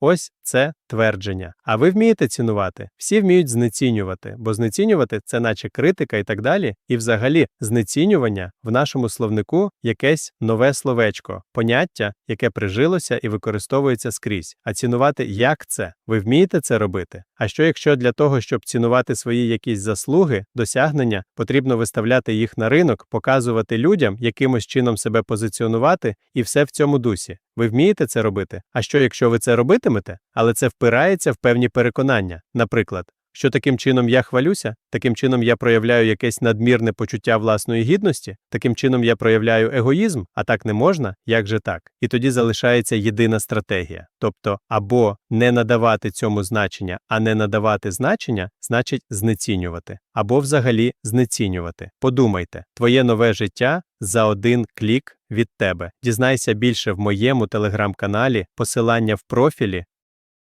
Ось це твердження. А ви вмієте цінувати? Всі вміють знецінювати, бо знецінювати це наче критика і так далі. І взагалі знецінювання в нашому словнику якесь нове словечко, поняття, яке прижилося і використовується скрізь. А цінувати як це? Ви вмієте це робити? А що якщо для того, щоб цінувати свої якісь заслуги, досягнення, потрібно виставляти їх на ринок, показувати людям, якимось чином себе позиціонувати, і все в цьому дусі. Ви вмієте це робити? А що якщо ви це робитимете, але це впирається в певні переконання? Наприклад, що таким чином я хвалюся, таким чином я проявляю якесь надмірне почуття власної гідності, таким чином я проявляю егоїзм, а так не можна, як же так? І тоді залишається єдина стратегія. Тобто, або не надавати цьому значення, а не надавати значення, значить знецінювати, або взагалі знецінювати. Подумайте, твоє нове життя за один клік від тебе. Дізнайся більше в моєму телеграм-каналі, посилання в профілі